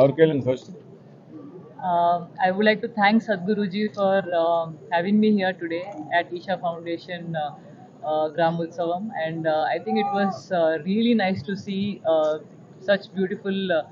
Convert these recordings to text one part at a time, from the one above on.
ಅವ್ರ ಕೇಳೋಣ first Um, I would like to thank Sadhguruji for um, having me here today at Isha Foundation uh, uh, Gram Utsavam, and uh, I think it was uh, really nice to see uh, such beautiful, uh,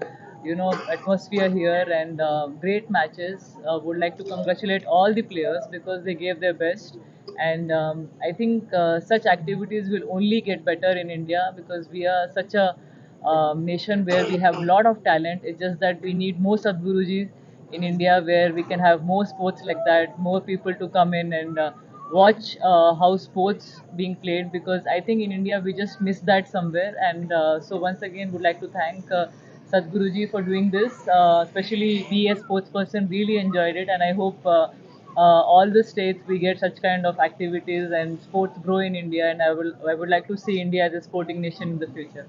you know, atmosphere here and uh, great matches. Uh, would like to congratulate all the players because they gave their best, and um, I think uh, such activities will only get better in India because we are such a um, nation where we have a lot of talent. It's just that we need more Sadhgurujis in India where we can have more sports like that, more people to come in and uh, watch uh, how sports being played because I think in India we just miss that somewhere. And uh, so once again, would like to thank uh, Sadhguruji for doing this. Uh, especially we as sports person really enjoyed it, and I hope. Uh, uh, all the states we get such kind of activities and sports grow in India and I will I would like to see India as a sporting nation in the future.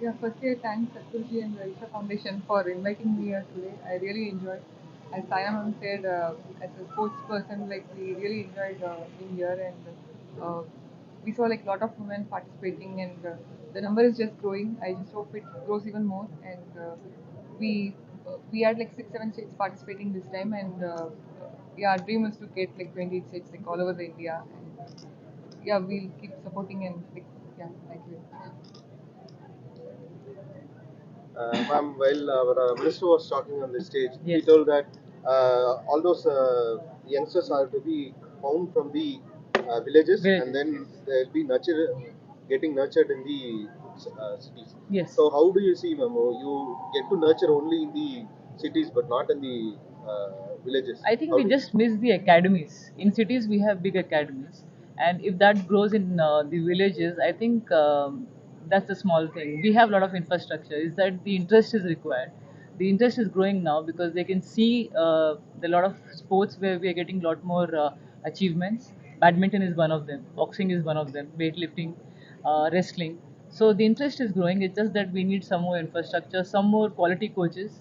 Yeah, firstly, I thank Satgurji and the Isha Foundation for inviting me here today. I really enjoyed. As Saya Ma'am said, uh, as a sports person, like we really enjoyed uh, being here, and uh, we saw like a lot of women participating, and uh, the number is just growing. I just hope it grows even more, and uh, we uh, we had like six, seven states participating this time, and uh, yeah, our dream is to get like 28 states like all over the India, and yeah, we'll keep supporting and like yeah, thank you. Uh, ma'am, while our uh, minister was talking on the stage, he told that uh, all those uh, youngsters are to be found from the uh, villages Village. and then they'll be nurtured, getting nurtured in the uh, cities. Yes. So how do you see, ma'am? You get to nurture only in the cities but not in the uh, villages. I think How we just miss the academies. In cities, we have big academies, and if that grows in uh, the villages, I think um, that's a small thing. We have a lot of infrastructure. Is that the interest is required? The interest is growing now because they can see uh, the lot of sports where we are getting a lot more uh, achievements. Badminton is one of them. Boxing is one of them. Weightlifting, uh, wrestling. So the interest is growing. It's just that we need some more infrastructure, some more quality coaches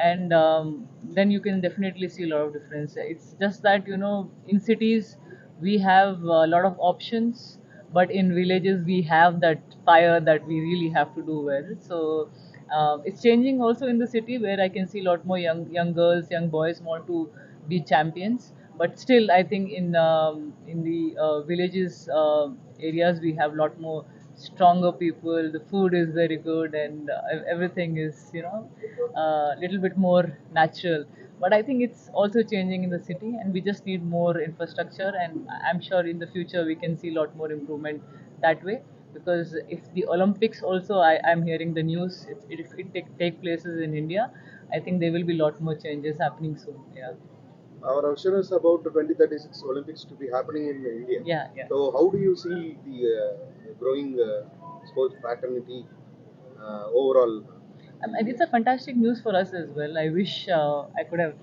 and um, then you can definitely see a lot of difference it's just that you know in cities we have a lot of options but in villages we have that fire that we really have to do well. So um, it's changing also in the city where i can see a lot more young young girls young boys want to be champions. But still i think in um, in the uh, villages uh, areas we have a lot more stronger people. The food is very good and uh, everything is you know a little bit more natural but i think it's also changing in the city and we just need more infrastructure and i'm sure in the future we can see a lot more improvement that way because if the olympics also I, i'm hearing the news if, if it take, take places in india i think there will be a lot more changes happening soon yeah Our is about the 2036 Olympics to be happening in India. yeah yeah So how do you see the uh, growing uh, sports fraternity uh, overall? Um, and it's a fantastic news for us as well. I wish uh, I could have,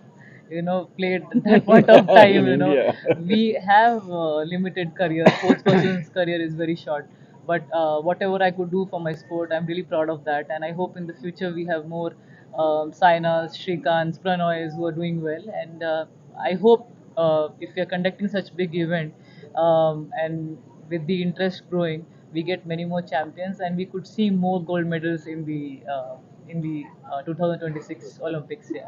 you know, played at that point of time. You know, we have uh, limited career. Sports person's career is very short. But uh, whatever I could do for my sport, I'm really proud of that. And I hope in the future we have more um, Sainas, Shrikants, Pranoys who are doing well. And uh, I hope uh, if we are conducting such big event um, and with the interest growing, we get many more champions and we could see more gold medals in the uh, in the uh, 2026 Olympics. Yeah.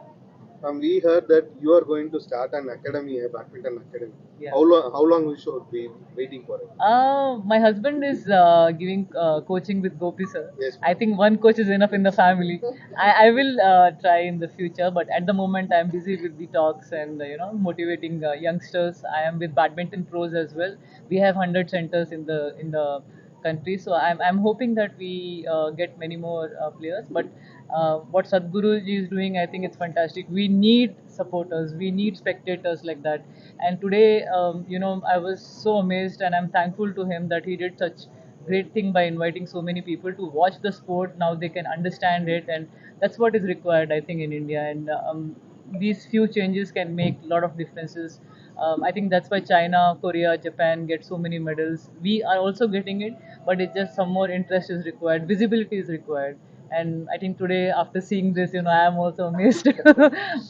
Um, we heard that you are going to start an academy, a badminton academy. Yeah. How long? How long we should be waiting for it? Uh, my husband is uh, giving uh, coaching with Gopi sir. Yes. I think one coach is enough in the family. I, I will uh, try in the future, but at the moment I'm busy with the talks and uh, you know motivating uh, youngsters. I am with badminton pros as well. We have hundred centers in the in the country, so I'm I'm hoping that we uh, get many more uh, players. But uh, what Sadhguruji is doing, I think it's fantastic. We need supporters, we need spectators like that. And today, um, you know, I was so amazed and I'm thankful to him that he did such great thing by inviting so many people to watch the sport. Now they can understand it, and that's what is required, I think, in India. And um, these few changes can make a lot of differences. Um, I think that's why China, Korea, Japan get so many medals. We are also getting it, but it's just some more interest is required, visibility is required. And I think today, after seeing this, you know, I am also amazed.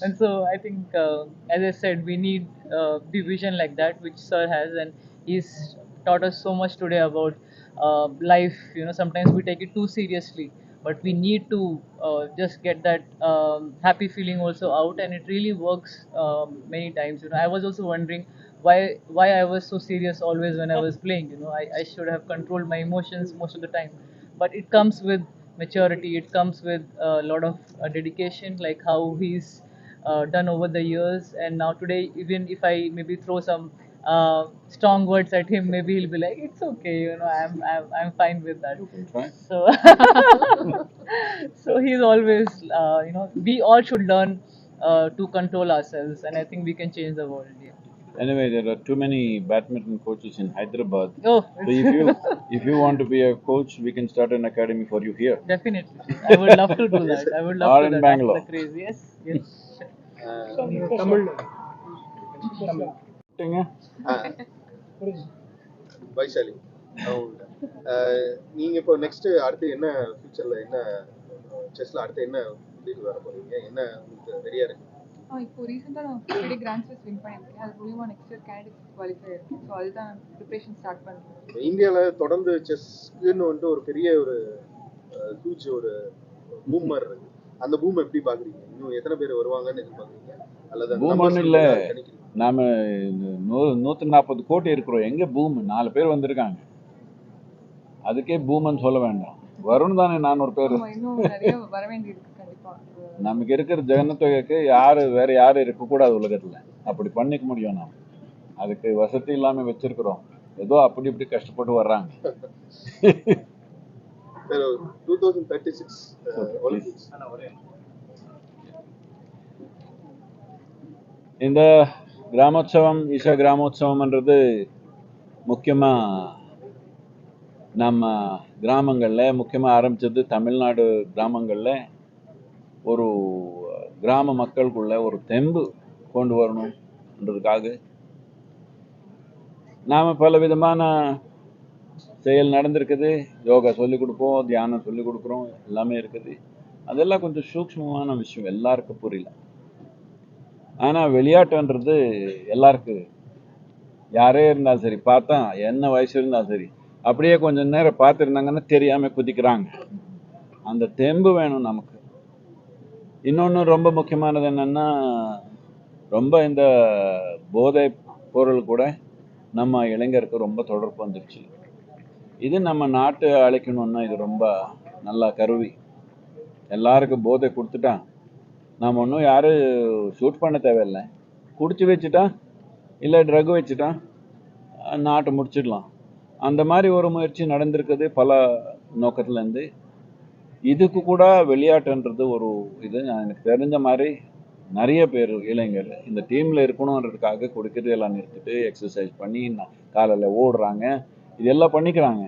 and so I think, uh, as I said, we need uh, the vision like that, which Sir has, and he's taught us so much today about uh, life. You know sometimes we take it too seriously but we need to uh, just get that um, happy feeling also out. And it really works um, many times. You know i was also wondering why why i was so serious always when i was playing. You know i, I should have controlled my emotions most of the time. But it comes with maturity it comes with a lot of uh, dedication like how he's uh, done over the years. And now today even if i maybe throw some uh, strong words at him maybe he'll be like it's okay you know i'm i'm, I'm fine with that. So so he's always uh, you know we all should learn uh, to control ourselves and i think we can change the world yeah. Anyway, there are too many badminton coaches in Hyderabad. oh So if you if you want to be a coach, we can start an academy for you here. definitely i would love to do that i would love Or to in do that Bangalore. That's the craze yes yes? Vaishali அவங்க நீங்க இப்போ next அடுத்து என்ன ஃபியூச்சர்ல என்ன செஸ்ல அடுத்து என்ன வர போறீங்க என்ன உங்களுக்கு ரெடியா இருக்கு இப்போ ரீசெண்டாக நான் ஃப்ரைடே கிராண்ட் வின் பண்ணியிருக்கேன். அது மூலியமா நெக்ஸ்ட் இயர் கேண்டிடேட் குவாலிஃபை இருக்கேன் ஸோ அதுதான் ப்ரிப்பரேஷன் ஸ்டார்ட் பண்ணுறேன் இந்தியால தொடர்ந்து செஸ்க்குன்னு வந்துட்டு ஒரு பெரிய ஒரு ஹியூஜ் ஒரு பூமர் இருக்கு. அந்த பூம் எப்படி பாக்குறீங்க இன்னும் எத்தனை பேர் வருவாங்கன்னு எதிர்பார்க்குறீங்க? அல்லது ஒண்ணும் இல்ல. நாம நூ நூற்றி நாற்பது கோடி இருக்கிறோம். எங்க பூம் நாலு பேர் வந்திருக்காங்க. அதுக்கே பூம்னு சொல்ல வேண்டாம். வரும் தானே நானூறு பேர். ஆமா இன்னும் நிறைய வர வேண்டியிருக்கு. நமக்கு இருக்கிற ஜனத்தொகைக்கு யாரு வேற யாரும் இருக்கக்கூடாது உலகத்துல. அப்படி பண்ணிக்க முடியும் நாம். அதுக்கு வசதி இல்லாம வச்சிருக்கிறோம். ஏதோ அப்படி இப்படி கஷ்டப்பட்டு வர்றாங்க. ஒலிம்பிக்ஸ் இந்த கிராமோத்சவம் ஈஷா கிராமோத்சவம்ன்றது முக்கியமா நம்ம கிராமங்கள்ல முக்கியமா ஆரம்பிச்சது தமிழ்நாடு கிராமங்கள்ல ஒரு கிராம மக்களுக்குள்ள ஒரு தெம்பு கொண்டு வரணுன்றதுக்காக நாம பல விதமான செயல் நடந்திருக்குது. யோகா சொல்லிக் கொடுப்போம் தியானம் சொல்லிக் கொடுக்குறோம் எல்லாமே இருக்குது. அதெல்லாம் கொஞ்சம் சூக்ஷ்மமான விஷயம் எல்லாருக்கும் புரியல. ஆனா விளையாட்டுன்றது எல்லாருக்கும் யாரே இருந்தாலும் சரி பார்த்தா என்ன வயசு இருந்தாலும் சரி அப்படியே கொஞ்சம் நேரம் பார்த்துருந்தாங்கன்னா தெரியாம குதிக்கிறாங்க. அந்த தெம்பு வேணும் நமக்கு. இன்னொன்று ரொம்ப முக்கியமானது என்னென்னா ரொம்ப இந்த போதை பொருள் கூட நம்ம இளைஞருக்கு ரொம்ப தொடர்பு வந்துடுச்சு இது நம்ம நாட்டை அழைக்கணும்னா இது ரொம்ப நல்ல கருவி. எல்லாருக்கும் போதை கொடுத்துட்டா நாம் ஒன்றும் யாரும் ஷூட் பண்ண தேவையில்லை. குடிச்சு வச்சுட்டா இல்லை ட்ரக் வச்சுட்டா நாட்டை முடிச்சிடலாம். அந்த மாதிரி ஒரு முயற்சி நடந்திருக்குது பல நோக்கத்துலேருந்து இதுக்கு கூட விளையாட்டுன்றது ஒரு இது. எனக்கு தெரிஞ்ச மாதிரி நிறைய பேர் இளைஞர் இந்த டீமில் இருக்கணுன்றதுக்காக கொடுக்கறது எல்லாம் நிறுத்திட்டு எக்ஸசைஸ் பண்ணி காலையில் ஓடுறாங்க. இதெல்லாம் பண்ணிக்கிறாங்க.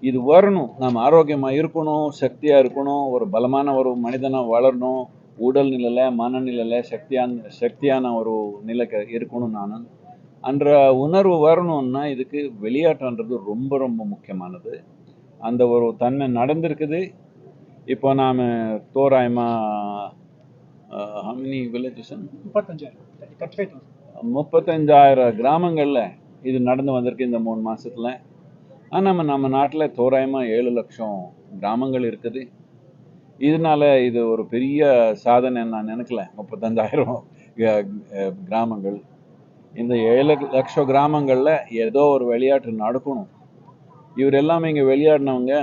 இது வரணும். நம்ம ஆரோக்கியமாக இருக்கணும் சக்தியாக இருக்கணும் ஒரு பலமான ஒரு மனிதனாக வளரணும். உடல் நிலையில் மனநிலையில் சக்தியான சக்தியான ஒரு நிலைக்கு இருக்கணும் நான். அன்ற உணர்வு வரணும்னா இதுக்கு விளையாட்டுன்றது ரொம்ப ரொம்ப முக்கியமானது. அந்த ஒரு தன்மை நடந்திருக்குது. இப்போ நாம் தோராயமாக ஹமினி வில்லேஜஸ் முப்பத்தஞ்சாயிரம். முப்பத்தஞ்சாயிரம் கிராமங்களில் இது நடந்து வந்திருக்கு இந்த மூணு மாசத்துல. ஆனால் நம்ம நம்ம நாட்டில் தோராயமாக ஏழு லட்சம் கிராமங்கள் இருக்குது. இதனால இது ஒரு பெரிய சாதனை நான் நினைக்கல. முப்பத்தஞ்சாயிரம் கிராமங்கள். இந்த ஏழு லட்சம் கிராமங்களில் ஏதோ ஒரு விளையாட்டு நடக்கணும். இவர் எல்லாமே இங்கே விளையாடினவங்க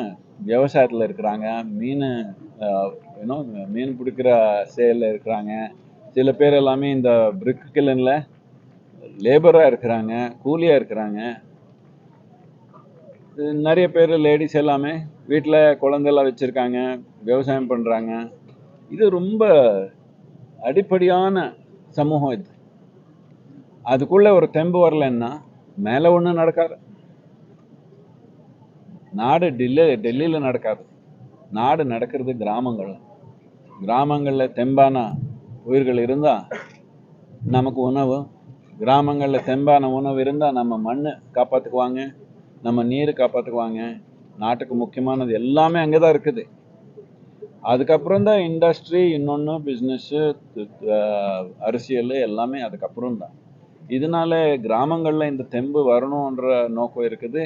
விவசாயத்தில் இருக்கிறாங்க மீன் இன்னும் மீன் பிடிக்கிற செயலில் இருக்கிறாங்க. சில பேர் எல்லாமே இந்த பிரிக் கிளனில் லேபராக இருக்கிறாங்க கூலியாக இருக்கிறாங்க. நிறைய பேர் லேடிஸ் எல்லாமே வீட்டில் குழந்தைலாம் வச்சுருக்காங்க விவசாயம் பண்ணுறாங்க இது ரொம்ப அடிப்படையான சமூகம் இது. அதுக்குள்ளே ஒரு தெம்பு வரலன்னா மேலே ஒன்றும் நடக்காது. நாடு டெல்லி டெல்லியில் நடக்காது. நாடு நடக்கிறது கிராமங்கள் கிராமங்களில் தெம்பான உயிர்கள் இருந்தால் நமக்கு உணவு. கிராமங்களில் தெம்பான உணவு இருந்தால் நம்ம மண் காப்பாற்றுக்குவாங்க நம்ம நீர் காப்பாற்றுக்குவாங்க நாட்டுக்கு முக்கியமானது எல்லாமே அங்கே தான் இருக்குது. அதுக்கப்புறம் தான் இண்டஸ்ட்ரி இன்னொன்று பிஸ்னஸ்ஸு அரசியல் எல்லாமே அதுக்கப்புறம் தான். இதனால கிராமங்களில் இந்த தெம்பு வரணுன்ற நோக்கம் இருக்குது.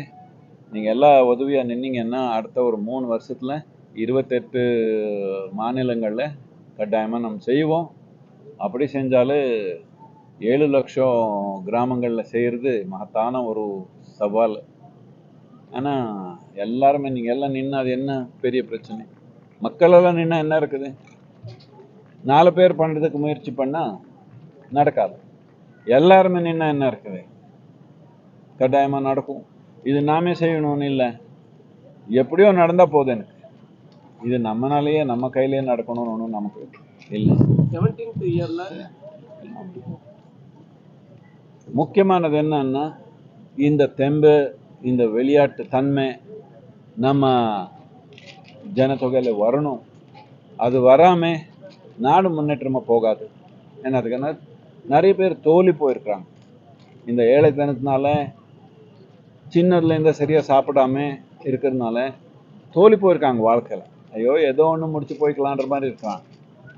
நீங்கள் எல்லா உதவியாக நின்னீங்கன்னா அடுத்த ஒரு மூணு வருஷத்தில் இருபத்தெட்டு மாநிலங்களில் கட்டாயமாக நம்ம செய்வோம். அப்படி செஞ்சாலே ஏழு லட்சம் கிராமங்களில் செய்கிறது மகத்தான ஒரு சவால். ஆனால் எல்லாருமே நீங்கள் எல்லாம் நின்று அது என்ன பெரிய பிரச்சனை? மக்களெல்லாம் நின்னா என்ன இருக்குது? நாலு பேர் பண்ணுறதுக்கு முயற்சி பண்ணால் நடக்காது. எல்லாருமே நின்னா என்ன இருக்குது? கட்டாயமாக நடக்கும். இது நாமே செய்யணும்னு இல்லை. எப்படியோ நடந்தால் போதும் எனக்கு இது நம்மனாலேயே நம்ம கையிலேயே நடக்கணும்னு ஒன்றும் நமக்கு இல்லை. செவன்டீன்த் இயர்ல முக்கியமானது என்னன்னா இந்த தெம்பு இந்த விளையாட்டு தன்மை நம்ம ஜனத்தொகையில் வரணும். அது வராமல் நாடு முன்னேற்றமாக போகாது. ஏன்னா அதுக்கான நிறைய பேர் தோலி போயிருக்கிறாங்க. இந்த ஏழைத்தனத்தினால சின்னதுலேருந்து சரியாக சாப்பிடாம இருக்கிறதுனால தோலி போயிருக்காங்க வாழ்க்கையில். ஐயோ ஏதோ ஒன்று முடிச்சு போய்க்கலான்ற மாதிரி இருக்கான்.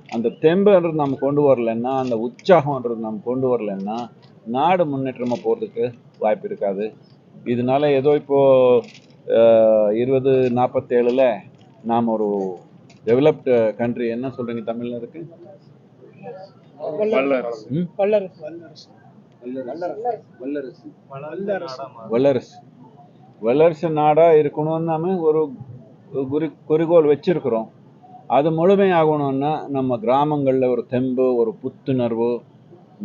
அந்த தெம்புன்றது நம்ம கொண்டு வரலன்னா அந்த உற்சாகம்ன்றது நம்ம கொண்டு வரலன்னா நாடு முன்னேற்றமாக போகிறதுக்கு வாய்ப்பு இருக்காது. இதனால ஏதோ இப்போ அஹ், இருபது நாற்பத்தேழில் நாம் ஒரு டெவலப்டு கண்ட்ரி என்ன சொல்கிறீங்க தமிழில் இருக்கு ம்? வல்லரசு. வல்லரசு வல்லரசு நாடாக இருக்கணும்னு நாம ஒரு குறி குறிக்கோள் வச்சிருக்கிறோம். அது முழுமையாகணும்னா நம்ம கிராமங்களில் ஒரு தெம்பு ஒரு புத்துணர்வு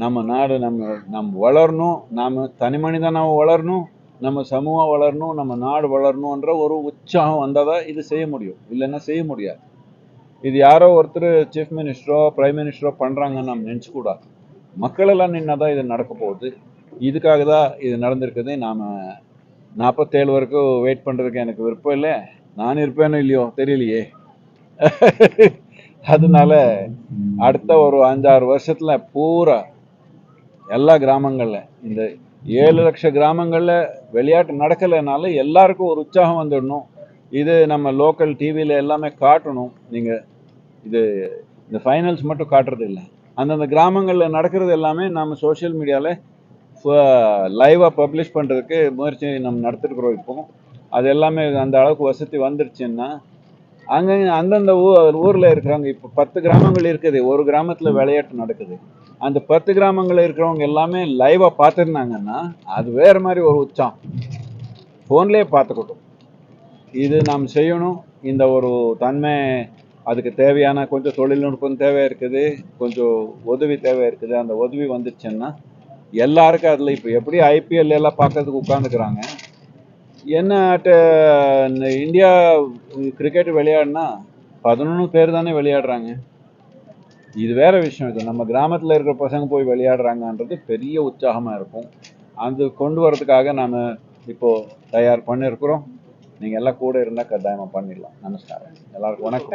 நம்ம நாடு நம்ம நம்ம வளரணும் நாம் தனி மனிதனாக வளரணும் நம்ம சமூகம் வளரணும் நம்ம நாடு வளரணுன்ற ஒரு உற்சாகம் வந்தால் தான் இது செய்ய முடியும். இல்லைன்னா செய்ய முடியாது. இது யாரோ ஒருத்தர் சீஃப் மினிஸ்டரோ பிரைம் மினிஸ்டரோ பண்ணுறாங்கன்னு நம்ம நினச்சிக்கூடாது மக்களெல்லாம் நின்னா தான் இது நடக்க போகுது. இதுக்காக தான் இது நடந்திருக்குது. நாம் நாற்பத்தேழு வரைக்கும் வெயிட் பண்ணுறதுக்கு எனக்கு விருப்பம் இல்லை. நான் இருப்பேனோ இல்லையோ தெரியலையே. அதனால அடுத்த ஒரு அஞ்சாறு வருஷத்தில் பூரா எல்லா கிராமங்களில் இந்த ஏழு லட்ச கிராமங்களில் விளையாட்டு நடக்கலைனால எல்லாருக்கும் ஒரு உற்சாகம் வந்துடணும். இது நம்ம லோக்கல் டிவியில் எல்லாமே காட்டணும். நீங்கள் இது இந்த ஃபைனல்ஸ் மட்டும் காட்டுறது இல்லை அந்தந்த கிராமங்களில் நடக்கிறது எல்லாமே நம்ம சோஷியல் மீடியாவில் லைவாக பப்ளிஷ் பண்ணுறதுக்கு முயற்சி நம்ம நடத்திருக்கிறோம் இப்போ. அது எல்லாமே அந்த அளவுக்கு வசதி வந்துருச்சுன்னா அங்கே அந்தந்த ஊ ஊரில் இருக்கிறவங்க இப்போ பத்து கிராமங்கள் இருக்குது. ஒரு கிராமத்தில் விளையாட்டு நடக்குது. அந்த பத்து கிராமங்களில் இருக்கிறவங்க எல்லாமே லைவாக பார்த்துருந்தாங்கன்னா அது வேறு மாதிரி ஒரு உச்சம். ஃபோன்லேயே பார்த்துக்கட்டும் இது நாம் செய்யணும். இந்த ஒரு தன்மை அதுக்கு தேவையான கொஞ்சம் தொழில்நுட்பம் தேவை இருக்குது கொஞ்சம் உதவி தேவை இருக்குது. அந்த உதவி வந்துச்சுன்னா எல்லாருக்கும் அதில் இப்போ எப்படி ஐபிஎல் எல்லாம் பார்க்கறதுக்கு உட்காந்துக்கிறாங்க என்ன இந்த இந்தியா கிரிக்கெட் விளையாடினா பதினொன்று பேர் தானே விளையாடுறாங்க. இது வேற விஷயம். இது நம்ம கிராமத்தில் இருக்கிற பசங்க போய் விளையாடுறாங்கன்றது பெரிய உற்சாகமாக இருக்கும். அது கொண்டு வரதுக்காக நாம் இப்போ தயார் பண்ணியிருக்கிறோம் நீங்கள் எல்லாம் கூட இருந்தால் கட்டாயமாக பண்ணிடலாம். நமஸ்காரம் எல்லாருக்கும் வணக்கம்.